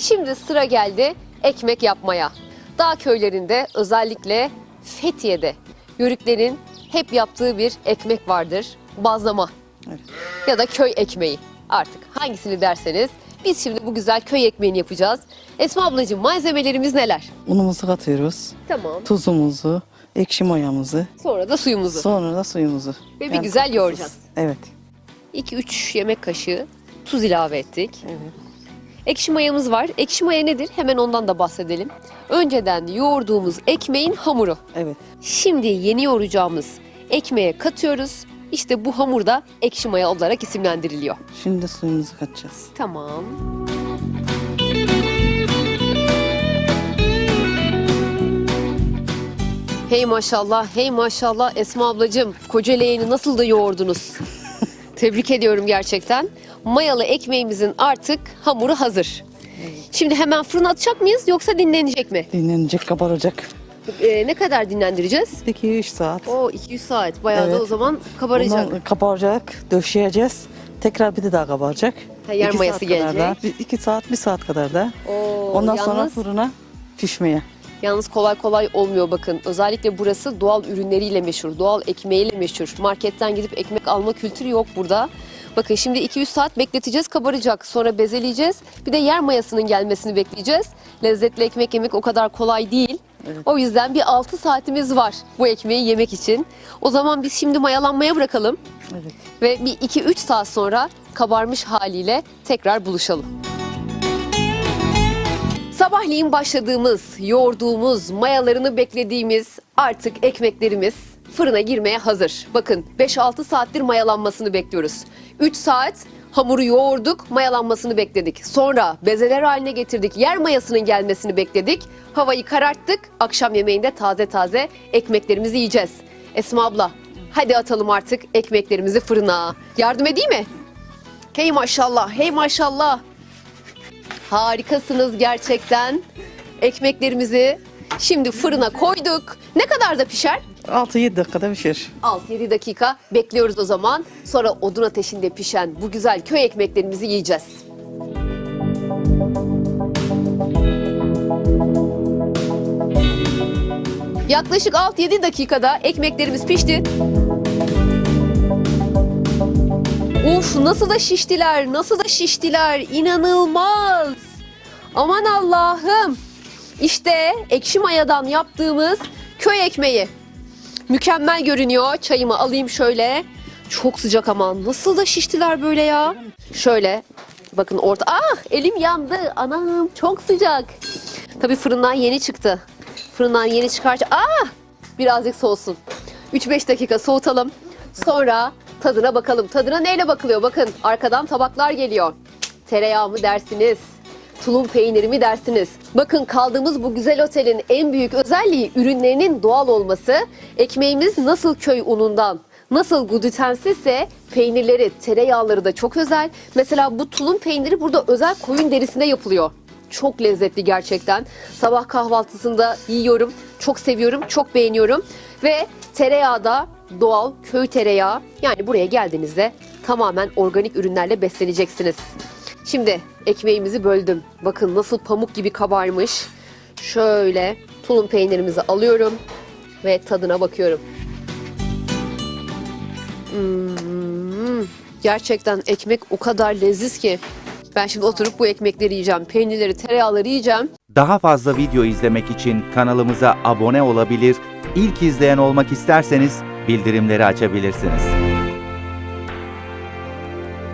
Şimdi sıra geldi ekmek yapmaya. Dağ köylerinde özellikle Fethiye'de yörüklerin hep yaptığı bir ekmek vardır. Bazlama Evet. ya da köy ekmeği artık hangisini derseniz. Biz şimdi bu güzel köy ekmeğini yapacağız. Esma ablacığım malzemelerimiz neler? Unumuzu katıyoruz. Tamam. Tuzumuzu, ekşi mayamızı, Sonra da suyumuzu. sonra da suyumuzu. Ve bir güzel yoğuracağız. Evet. 2-3 yemek kaşığı tuz ilave ettik. Evet. Ekşi mayamız var. Ekşi maya nedir? Hemen ondan da bahsedelim. Önceden yoğurduğumuz ekmeğin hamuru. Evet. Şimdi yeni yoğuracağımız ekmeğe katıyoruz. İşte bu hamur da ekşi maya olarak isimlendiriliyor. Şimdi suyumuzu katacağız. Tamam. Hey maşallah, hey maşallah Esma ablacığım. Koca leğeni nasıl da yoğurdunuz. Tebrik ediyorum gerçekten. Mayalı ekmeğimizin artık hamuru hazır. Şimdi hemen fırına atacak mıyız yoksa dinlenecek mi? Dinlenecek, kabaracak. Ee, ne kadar dinlendireceğiz? 2-3 saat. O 200 saat. Bayağı da Evet. o zaman kabaracak. Ondan kabaracak, döşeyeceğiz. Tekrar bir de daha kabaracak. Ha, yer İki mayası saat kadar gelecek. Da, 2 saat, 1 saat kadar da. Oo, Ondan sonra yalnız- fırına pişmeye. Yalnız kolay kolay olmuyor bakın. Özellikle burası doğal ürünleriyle meşhur, doğal ekmeğiyle meşhur. Marketten gidip ekmek alma kültürü yok burada. Bakın şimdi 200 saat bekleteceğiz kabaracak. Sonra bezeleyeceğiz. Bir de yer mayasının gelmesini bekleyeceğiz. Lezzetli ekmek yemek o kadar kolay değil. Evet. O yüzden bir 6 saatimiz var bu ekmeği yemek için. O zaman biz şimdi mayalanmaya bırakalım. Evet. Ve bir 2-3 saat sonra kabarmış haliyle tekrar buluşalım. Sabahleyin başladığımız, yoğurduğumuz, mayalarını beklediğimiz artık ekmeklerimiz fırına girmeye hazır. Bakın 5-6 saattir mayalanmasını bekliyoruz. 3 saat hamuru yoğurduk, mayalanmasını bekledik. Sonra bezeler haline getirdik, yer mayasının gelmesini bekledik. Havayı kararttık, akşam yemeğinde taze taze ekmeklerimizi yiyeceğiz. Esma abla, hadi atalım artık ekmeklerimizi fırına. Yardım edeyim mi? Hey maşallah, hey maşallah. Harikasınız gerçekten. Ekmeklerimizi şimdi fırına koyduk. Ne kadar da pişer? 6-7 dakikada pişer. 6-7 dakika bekliyoruz o zaman. Sonra odun ateşinde pişen bu güzel köy ekmeklerimizi yiyeceğiz. Yaklaşık 6-7 dakikada ekmeklerimiz pişti. Uf nasıl da şiştiler, nasıl da şiştiler. İnanılmaz. Aman Allah'ım. İşte ekşi mayadan yaptığımız köy ekmeği. Mükemmel görünüyor. Çayımı alayım şöyle. Çok sıcak ama nasıl da şiştiler böyle ya. Şöyle bakın orta. Ah elim yandı. Anam çok sıcak. Tabii fırından yeni çıktı. Fırından yeni çıkarca. Ah birazcık soğusun. 3-5 dakika soğutalım. Sonra tadına bakalım. Tadına neyle bakılıyor? Bakın arkadan tabaklar geliyor. Tereyağı mı dersiniz? Tulum peyniri mi dersiniz? Bakın kaldığımız bu güzel otelin en büyük özelliği ürünlerinin doğal olması. Ekmeğimiz nasıl köy unundan, nasıl glutensizse peynirleri, tereyağları da çok özel. Mesela bu tulum peyniri burada özel koyun derisinde yapılıyor. Çok lezzetli gerçekten. Sabah kahvaltısında yiyorum. Çok seviyorum, çok beğeniyorum. Ve tereyağı da doğal köy tereyağı. Yani buraya geldiğinizde tamamen organik ürünlerle besleneceksiniz. Şimdi ekmeğimizi böldüm. Bakın nasıl pamuk gibi kabarmış. Şöyle tulum peynirimizi alıyorum ve tadına bakıyorum. Hmm, gerçekten ekmek o kadar leziz ki. Ben şimdi oturup bu ekmekleri yiyeceğim. Peynirleri, tereyağları yiyeceğim. Daha fazla video izlemek için kanalımıza abone olabilir, ilk izleyen olmak isterseniz bildirimleri açabilirsiniz.